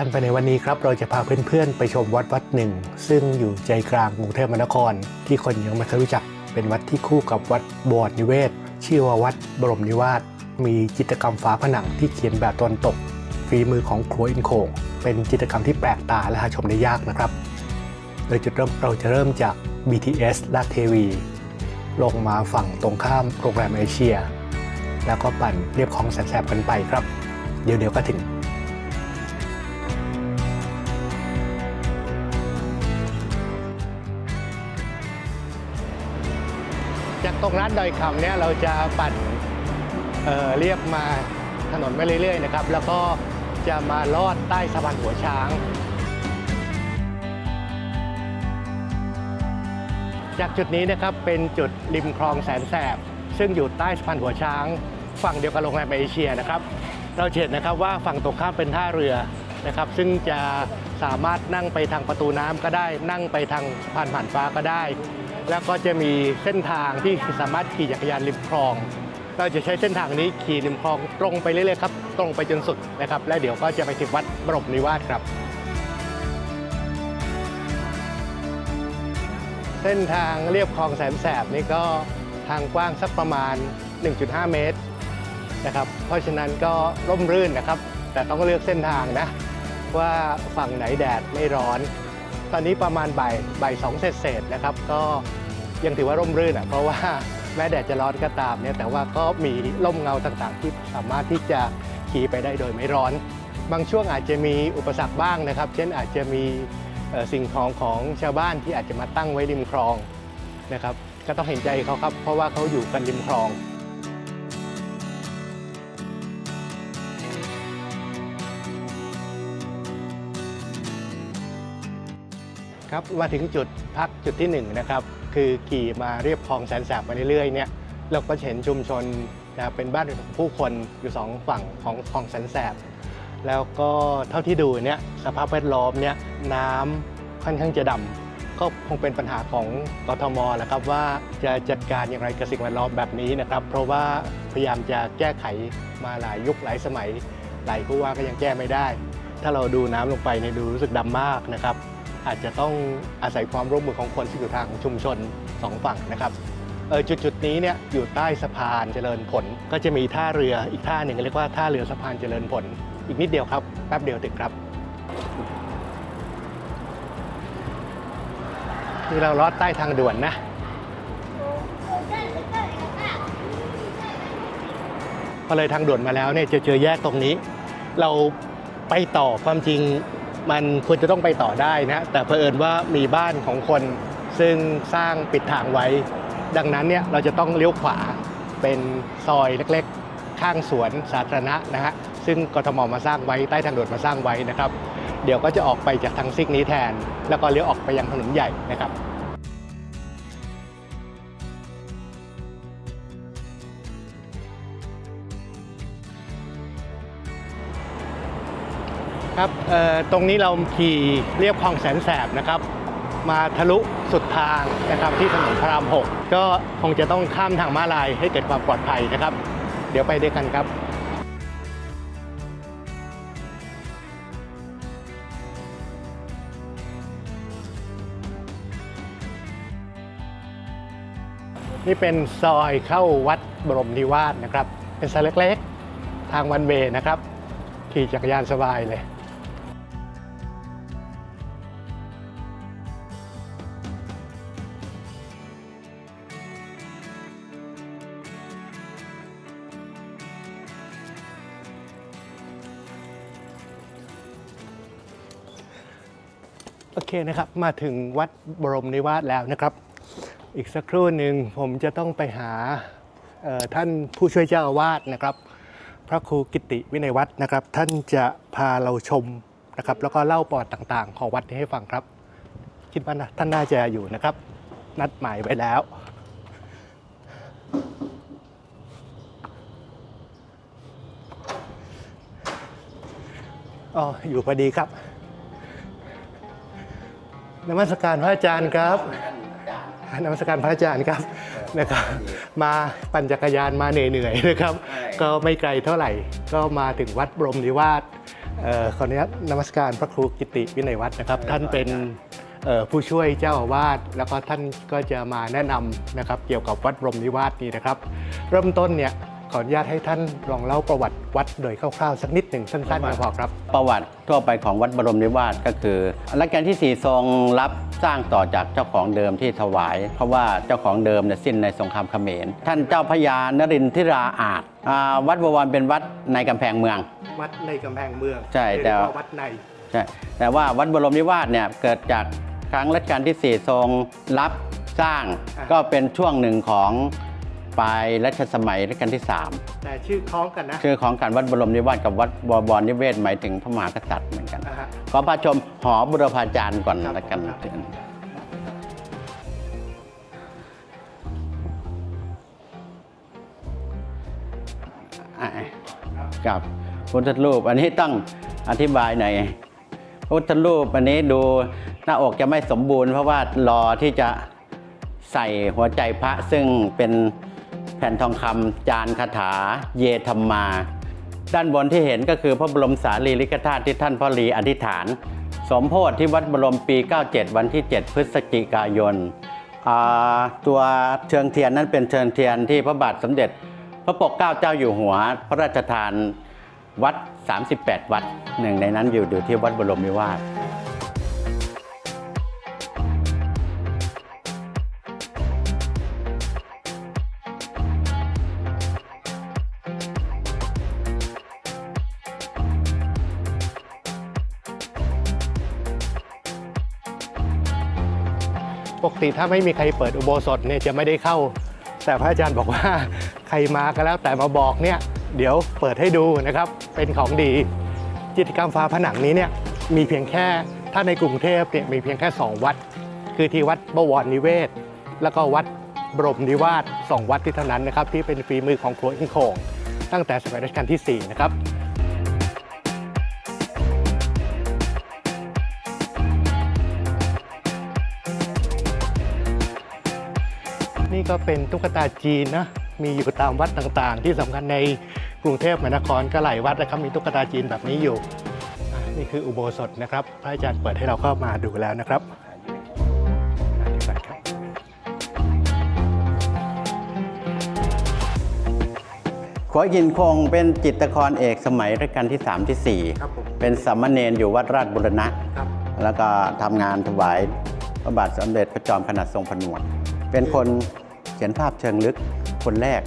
ปันไปในวันนี้ครับเราจะพาเพื่อนๆ ไปชมวัดวัดหนึ่ง ซึ่งอยู่ใจกลางกรุงเทพมหานคร ที่คนยังไม่เคยรู้จัก เป็นวัดที่คู่กับวัดบวรนิเวศ ชื่อว่าวัดบรมนิวาสมีจิตรกรรมฝาผนังที่เขียนแบบตะวันตก ฝีมือของครัวอินโคงเป็นจิตรกรรมที่แปลกตาและหาชมได้ยากนะครับโดยจุดเริ่มเราจะเริ่มจาก BTS ลาดเทวี ลงมาฝั่งตรงข้ามโรงแรมเอเชีย แล้วก็ปั่นเรียบคลองแสนๆกันไปครับ เดี๋ยวเดี๋ยวก็ถึง ตรงร้านดอยคำเนี่ยเราจะปั่นเเรียบมาถนนไปเรื่อยๆนะครับ แล้วก็จะมาลอดใต้สะพานหัวช้าง จากจุดนี้นะครับเป็นจุดริมคลองแสนแสบ ซึ่งอยู่ใต้สะพานหัวช้าง ฝั่งเดียวกับโรงแรมเอเชียนะครับ เราเห็นนะครับว่าฝั่งตรงข้ามเป็นท่าเรือนะครับ ซึ่งจะสามารถนั่งไปทางประตูน้ำก็ได้ นั่งไปทางสะพานผ่านฟ้าก็ได้ แล้วก็จะมีเส้นทางที่สามารถขี่จักรยานริมคลอง เราจะใช้เส้นทางนี้ขี่ริมคลองตรงไปเรื่อยๆครับตรงไปจนสุดนะครับ และเดี๋ยวก็จะไปถึงวัดบรมนิวาสครับ เส้นทางเรียบคลองแสนแสบนี่ก็ทางกว้างสักประมาณ 1.5 เมตรนะครับ เพราะฉะนั้นก็ร่มรื่นนะครับ แต่ต้องเลือกเส้นทางนะว่าฝั่งไหนแดดไม่ร้อน ตอนนี้ประมาณบ่ายบ่ายสองเศษๆนะครับ ก็ยังถือว่าร่มรื่นอะเพราะว่าแม้แดดจะร้อนก็ตามเนี่ยแต่ว่าก็มีร่มเงาต่างๆ ที่สามารถที่จะขี่ไปได้โดยไม่ร้อน บางช่วงอาจจะมีอุปสรรคบ้างนะครับ เช่นอาจจะมีสิ่งของของชาวบ้านที่อาจจะมาตั้งไว้ริมคลองนะครับ ก็ต้องเห็นใจเขาครับ เพราะว่าเขาอยู่กันริมคลอง ครับมาถึงจุดพักจุดที่หนึ่งนะครับคือขี่มาเรียบคลองแสนแสบมาเรื่อยๆเนี่ยเราก็เห็นชุมชนนะครับเป็นบ้านของผู้คนอยู่สองฝั่งของคลองแสนแสบแล้วก็เท่าที่ดูเนี่ยสภาพแวดล้อมเนี่ยน้ำค่อนข้างจะดำก็คงเป็นปัญหาของกทมแหละครับว่าจะจัดการอย่างไรกับสิ่งแวดล้อมแบบนี้นะครับ เพราะว่าพยายามจะแก้ไขมาหลายยุคหลายสมัย หลายผู้ว่าก็ยังแก้ไม่ได้ ถ้าเราดูน้ำลงไปเนี่ยดูรู้สึกดำมากนะครับ อาจจะต้องอาศัยความร่วมมือของคนที่อยู่ทางชุมชนสองฝั่งนะครับเออจุดจุดๆนี้เนี่ยอยู่ใต้สะพานเจริญผล ก็จะมีท่าเรืออีกท่าหนึ่งเรียกว่าท่าเรือสะพานเจริญผล อีกนิดเดียวครับแป๊บเดียวถึงครับนี่เราลอดใต้ทางด่วนนะพอเลยทางด่วนมาแล้วเนี่ยจะเจอแยกตรงนี้ เราไปต่อความจริง มันควรจะต้องไปต่อได้นะแต่เผอิญว่ามีบ้านของคนซึ่งสร้างปิดทางไว้ ดังนั้นเนี่ยเราจะต้องเลี้ยวขวาเป็นซอยเล็กๆ ข้างสวนสาธารณะนะฮะซึ่งกทมมาสร้างไว้ใต้ทางด่วนมาสร้างไว้นะครับ เดี๋ยวก็จะออกไปจากทางซิกนี้แทน แล้วก็เลี้ยวออกไปยังถนนใหญ่นะครับ ครับตรงนี้เราขี่เรียบคลองแสนแสบนะครับ มาทะลุสุดทางนะครับที่ถนนพระราม 6 ก็คงจะต้องข้ามทางม้าลายให้เกิดความปลอดภัยนะครับ เดี๋ยวไปด้วยกันครับนี่เป็นซอยเข้าวัดบรมนิวาสนะครับ เป็นซอยเล็กๆ ทางวันเวย์นะครับ ขี่จักรยานสบายเลย โอเคนะครับ มาถึงวัดบรมนิวาสแล้วนะครับ อีกสักครู่หนึ่งผมจะต้องไปหาท่านผู้ช่วยเจ้าอาวาสนะครับ พระครูกิติวินัยวัฒนะครับ ท่านจะพาเราชมนะครับ แล้วก็เล่าประวัติต่างๆ ของวัดนี้ให้ฟังครับ คิดว่านะท่านน่าจะอยู่นะครับ นัดหมายไว้แล้วอ๋ออยู่พอดีครับ นมัสการพระอาจารย์ครับนมัสการพระอาจารย์ครับนะครับ มาปั่นจักรยานมาเหนื่อยๆนะครับ ก็ไม่ไกลเท่าไหร่ ก็มาถึงวัดบรมนิวาสเอ่อขออนุญาตนมัสการพระครูกิติวินัยวัฒน์นะครับ ท่านเป็นเอ่อผู้ช่วยเจ้าอาวาสแล้วก็ท่านก็จะมาแนะนำนะครับ เกี่ยวกับวัดบรมนิวาสนี้นะครับ เริ่มต้นเนี่ย ขออนุญาตให้ท่านลองเล่าประวัติวัดโดยคร่าวๆสักนิดหนึ่งสั้นๆก็พอครับ ประวัติทั่วไปของวัดบรมนิวาสก็คือรัชกาลที่ 4 ทรงรับสร้างต่อจากเจ้าของเดิมที่ถวาย เพราะว่าเจ้าของเดิมเนี่ยสิ้นในสงครามเขมร ท่านเจ้าพญานรินทราอาจอ่าวัดบวรเป็นวัดในกำแพงเมือง วัดในกำแพงเมืองใช่แต่เรียกว่าวัดในใช่แต่ว่าวัดบรมนิวาสเนี่ยเกิดจากครั้งรัชกาลที่ 4 ทรงรับสร้างอ่าก็เป็นช่วงหนึ่งของ ปลายรัชสมัยรัชกาลที่แต่ชื่อคล้องกันนะ3ชื่อของการวัดบรมนิวาสกับวัดบวรนิเวศหมายถึงพระมหากษัตริย์เหมือนกัน อ่าฮะ ขอพระชมหอบุรพาจารย์ก่อนครับละกันครับอะกับพุทธรูปอันนี้ต้องอธิบายหน่อยพุทธรูปอันนี้ดูหน้าอกจะไม่สมบูรณ์เพราะว่ารอที่จะ ใส่หัวใจพระซึ่งเป็น แผ่นทองคำจานคาถา เยธรรมา ด้านบนที่เห็นก็คือพระบรมสารีริกธาตุที่ท่านพ่อรีอธิษฐาน สมโพธิที่วัดบรมปี 97 วันที่ 7 พฤศจิกายน ตัวเชิงเทียนนั้นเป็นเชิงเทียนที่พระบาทสมเด็จ พระปกเกล้าเจ้าอยู่หัว พระราชทานวัด 38 วัดหนึ่งในนั้นอยู่อยู่ที่วัดบรมนิวาส ปกติถ้าไม่มีใครเปิดอุโบสถเนี่ยจะไม่ได้เข้า แต่พระอาจารย์บอกว่าใครมาก็แล้วแต่มาบอกเนี่ยเดี๋ยวเปิดให้ดูนะครับเป็นของดีจิตรกรรมฟ้าผนังนี้เนี่ยมีเพียงแค่ถ้าในกรุงเทพเนี่ยมีเพียงแค่ 2 วัด คือที่วัดบวรนิเวศ แล้วก็วัดบรมนิวาสสองวัดที่เท่านั้นนะครับที่เป็นฝีมือของครัวอิงโขงตั้งแต่สมัยรัชกาลที่4นะครับ ก็เป็นตุ๊กตาจีนนะมีอยู่ตามวัดต่างๆ ที่สำคัญในกรุงเทพมหานครก็หลายวัดนะครับมีตุ๊กตาจีนแบบนี้อยู่อะนี่คืออุโบสถนะครับ พระอาจารย์เปิดให้เราเข้ามาดูแล้วนะครับอะเดี๋ยวก่อนครับขวยินคงเป็นจิตรกรเอกสมัยรัชกาลที่ 3 ที่ครับผม4เป็นสามเณรอยู่วัดราชบุรณะครับแล้วก็ทำงานถวายพระบาทสมเด็จพระจอมขนาดทรงผนวด เป็นคนเขียนภาพเชิงลึกคนแรก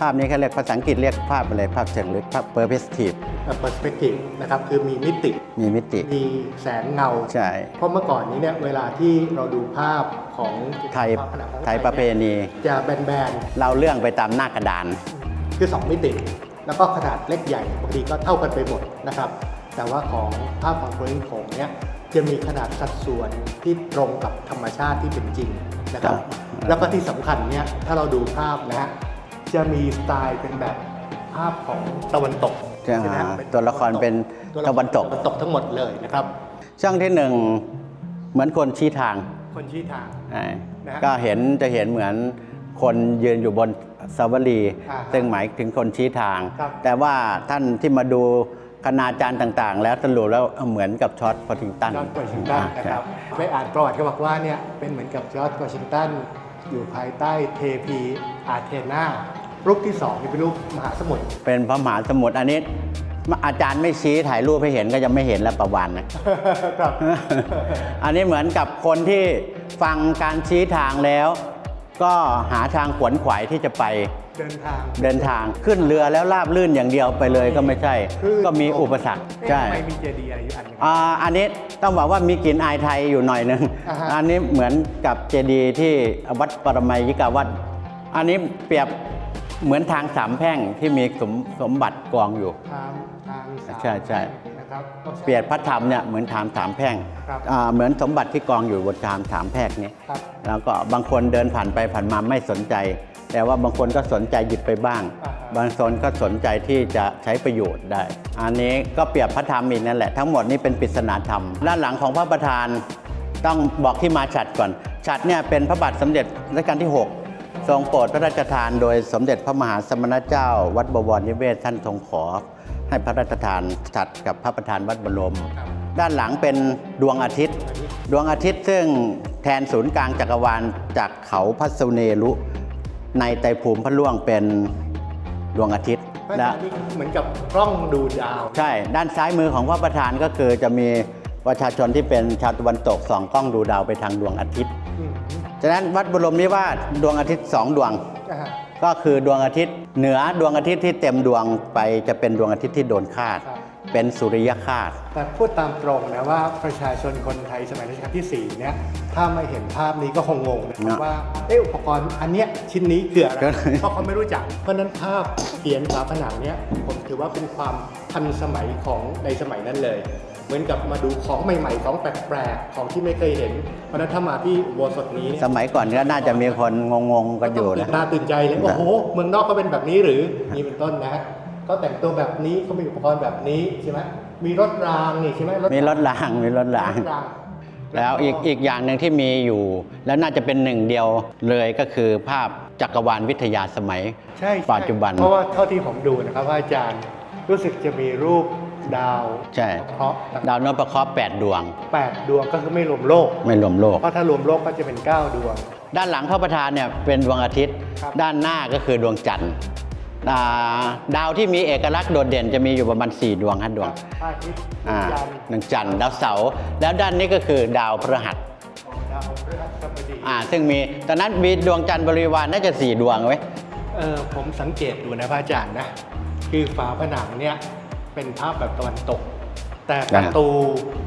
ภาพนี้เขาเรียกภาษาอังกฤษเรียกภาพอะไรภาพเชิงลึกภาพ perspective เอ่อ perspective นะครับคือมีมิติ มีมิติ มีแสงเงา ใช่ เพราะเมื่อก่อนนี้เนี่ยเวลาที่เราดูภาพของไทยฝาผนังของไทยประเพนี่ณี จะแบนเราเรื่องไปตามหน้ากระดานๆคือ 2 มิติ แล้วก็ขนาดเล็กใหญ่บางทีก็เท่ากันไปหมดนะครับ แต่ว่าของภาพของโคลินโขงเนี่ยจะมีขนาดสัดส่วนที่ตรงกับธรรมชาติที่เป็นจริง นะครับครับ แล้วก็ที่สำคัญเนี่ยถ้าเราดูภาพนะฮะจะมีสไตล์เป็นแบบภาพของตะวันตกใช่ไหมฮะเป็นตัวละครเป็นตัวละครตะวันตกตะวันตกทั้งหมดเลยนะครับ ช่องที่หนึ่งเหมือนคนชี้ทาง คนชี้ทางอ่านะฮะก็เห็นจะเห็นเหมือนคนยืนอยู่บนสาวรีอ่าซึ่งหมายถึงคนชี้ทางครับแต่ว่าท่านที่มาดู คณาจารย์ต่างๆ แล้วสรุปแล้วเหมือนกับช็อตพอทิงตันจอร์จวอชิงตันนะครับไปอ่านประวัติเขาบอกว่าเนี่ยเป็นเหมือนกับจอร์จวอชิงตันอยู่ภายใต้เทพีอาเทนารูปที่สองนี่เป็นรูปมหาสมุทรเป็นพระมหาสมุทรอันนี้อาจารย์ไม่ชี้ถ่ายรูปให้เห็นก็ยังไม่เห็นแล้วประวันนะครับ อันนี้เหมือนกับคนที่ฟังการชี้ทางแล้ว ก็หาทางขวนขวายที่จะไป เดินทาง เดินทางขึ้นเรือแล้วราบลื่นอย่างเดียวไปเลยก็ไม่ใช่ คือก็มีอุปสรรคเอ๊ะใช่ทำไมมีเจดีย์อะไรอยู่อันหนึงอ่าอันนี้ต้องบอกว่ามีกลิ่นอายไทยอยู่หน่อยหนึงอ่าฮะอันนี้เหมือนกับเจดีย์ที่วัดปรมัยยิกาวัด อันนี้เปรียบเหมือนทางสามแพร่งที่มีสมสมบัติกองอยู่ ทางทางสามใช่ใช่นะครับก็ใช่ เปรียบพระธรรมเนี่ยเหมือนทางสามแพร่งครับอ่าเหมือนสมบัติที่กองอยู่บนทางสามแพร่งนี้ครับแล้วก็บางคนเดินผ่านไปผ่านมาไม่สนใจ แต่ว่าบางคนก็สนใจหยิบไปบ้างอ่าฮะบางคนก็สนใจที่จะใช้ประโยชน์ได้ อันนี้ก็เปรียบพระธรรมอีกนั่นแหละทั้งหมดนี้เป็นปริศนาธรรม ด้านหลังของพระประธานต้องบอกที่มาฉัดก่อน ฉัดเนี่ยเป็นพระบาทสมเด็จรัชกาลที่ 6 ทรงโปรดพระราชทาน โดยสมเด็จพระมหาสมณเจ้า วัดบวรนิเวศท่านทรงขอ ให้พระราชทานจัดกับพระประธานวัดบรมครับด้านหลังเป็นดวงอาทิตย์ ดวงอาทิตย์ซึ่งแทนศูนย์กลางจักรวาลจากเขาพัสเนรุ ในไตรภูมิพระล่วงเป็นดวงอาทิตย์พระอาและจารย์นี่เหมือนกับกล้องดูดาว ใช่ ด้านซ้ายมือของพระประธานก็คือจะมีประชาชนที่เป็นชาวตะวันตกส่องกล้องดูดาวไปทางดวงอาทิตย์อืมฉะนั้นวัดบรมนิวาสดวงอาทิตย์สองดวงอ่าฮะ ก็คือดวงอาทิตย์เหนือดวงอาทิตย์ที่เต็มดวงไปจะเป็นดวงอาทิตย์ที่โดนคาดครับเป็นสุริยคาตแต่พูดตามตรงนะว่าประชาชนคนไทยสมัยรัชกาลที่4เนี่ยถ้าไม่เห็นภาพนี้ก็คงงงนะครับเนอะว่าเอออุปกรณ์อันเนี้ยชิ้นนี้คืออะไรก็เพราะเขาไม่รู้จัก เพราะฉะนั้นภาพเขียนฝาผนังเนี่ยผมถือว่าเป็นความทันสมัยของในสมัยนั้นเลย เหมือนกับมาดูของใหม่ๆ ของแปลกๆ ของที่ไม่เคยเห็น เพราะฉะนั้นถ้ามาที่อุโบสถนี้เนี่ยสมัยก่อนก็น่าจะมีคนงงๆกันอยู่ตื่นะ นตาตื่นใจเลยโอ้โห เมืองนอกก็เป็นแบบนี้หรือ นี่เป็นต้นนะก็แต่งตัวแบบนี้เขามีอุปกรณ์แบบนี้ใช่ไหมมีรถรางนี่ใช่ไหมมีรถรางมีรถรางรถราง แล้วอีกอีกอย่างหนึ่งที่มีอยู่ แล้วน่าจะเป็นหนึ่งเดียวเลยก็คือภาพจักรวาลวิทยาสมัยใช่ใช่ปัจจุบัน เพราะว่าเท่าที่ผมดูนะครับว่าอาจารย์รู้สึกจะมีรูป ดาวใช่เพราะห์ดาวนพเคราะห์8ดวงแปดดวงก็คือไม่รวมโลก ไม่รวมโลก เพราะถ้ารวมโลกก็จะเป็นเก้าดวง ด้านหลังพระประธานเนี่ยเป็นดวงอาทิตย์ครับด้านหน้าก็คือดวงจันทร์อ่าดาวที่มีเอกลักษณ์โดดเด่นจะมีอยู่ประมาณ 4 ดวงห้าดวงพระอาทิตย์อ่าจันทร์ดวงจันทร์ดาวเสาร์แล้วด้านนี้ก็คือดาวพฤหัสดาวพฤหัสบดีอ่าซึ่งมีตอนนั้นมีดวงจันทร์บริวารน่าจะ 4 ดวงไว้ยเออผมสังเกตดูนะพระอาจารย์นะ คือฝาผนังเนี่ย เป็นภาพแบบตะวันตก แต่ประตู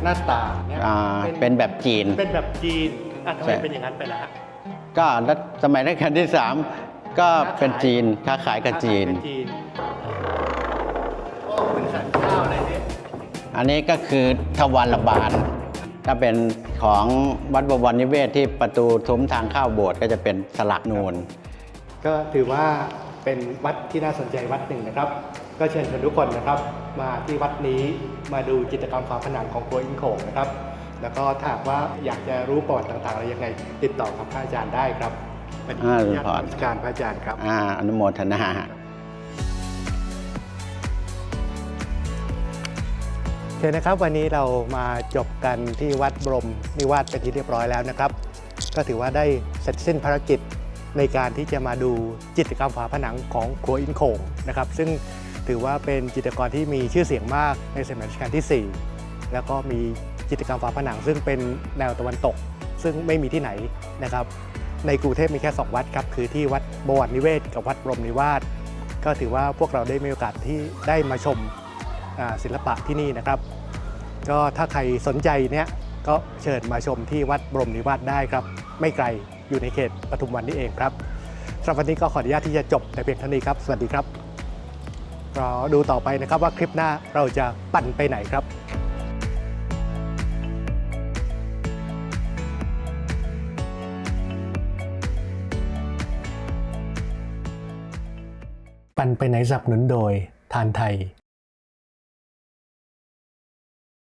หน้าต่างเนี่ยอ่าเป็นแบบจีน เป็นแบบจีนอะทำไมใช่เป็นอย่างนั้นไปล่ะฮะก็รัชสมัยรัชกาลที่ 3 ก็เป็นจีนค้าขายกับจีนค้าขายกับจีนโอ้เหมือนสันข้าวอะไรเนี่ยอันนี้ก็คือทวารบาลถ้าเป็นของวัดบวรนิเวศที่ประตูทุ้มทางเข้าโบสถ์ก็จะเป็นสลักนูน ก็ถือว่าเป็นวัดที่น่าสนใจวัดหนึ่งนะครับ ก็เชิญชวนทุกคนนะครับ มาที่วัดนี้มาดูจิตรกรรมฝาผนังของครัวอิงโขงนะครับ แล้วก็ถ้าหากว่าอยากจะรู้ประวัติต่างๆอะไรยังไง ติดต่อกับพระอาจารย์ได้ครับวันนี้อ่าขออนุญาตขอนมัสการพระอาจารย์ครับอ่าอนุโมทนาโอเคนะครับวันนี้เรามาจบกันที่วัดบรมนิวาสเป็นที่เรียบร้อยแล้วนะครับ ก็ถือว่าได้เสร็จสิ้นภารกิจในการที่จะมาดูจิตรกรรมฝาผนังของครัวอินโขงนะครับ ซึ่ง ถือว่าเป็นจิตรกรที่มีชื่อเสียงมากในสมัยรัชกาลที่ 4 แล้วก็มีจิตรกรรมฝาผนัง ซึ่งเป็นแนวตะวันตก ซึ่งไม่มีที่ไหนนะครับ ในกรุงเทพมีแค่ 2 วัดครับ คือที่วัดบวรนิเวศ กับวัดบรมนิวาสก็ถือว่าพวกเราได้มีโอกาสที่ได้มาชมศิลปะที่นี่นะครับ ก็ถ้าใครสนใจเนี่ยก็เชิญมาชมที่วัดบรมนิวาสได้ครับ ไม่ไกลอยู่ในเขตปทุมวันนี่เองครับสำหรับวันนี้ก็ขออนุญาตที่จะจบแต่เพียงเท่านี้ครับ สวัสดีครับ รอดูต่อไปนะครับว่าคลิปหน้าเราจะปั่นไปไหนครับปั่นไปไหนสนับสนุนโดยทานไทย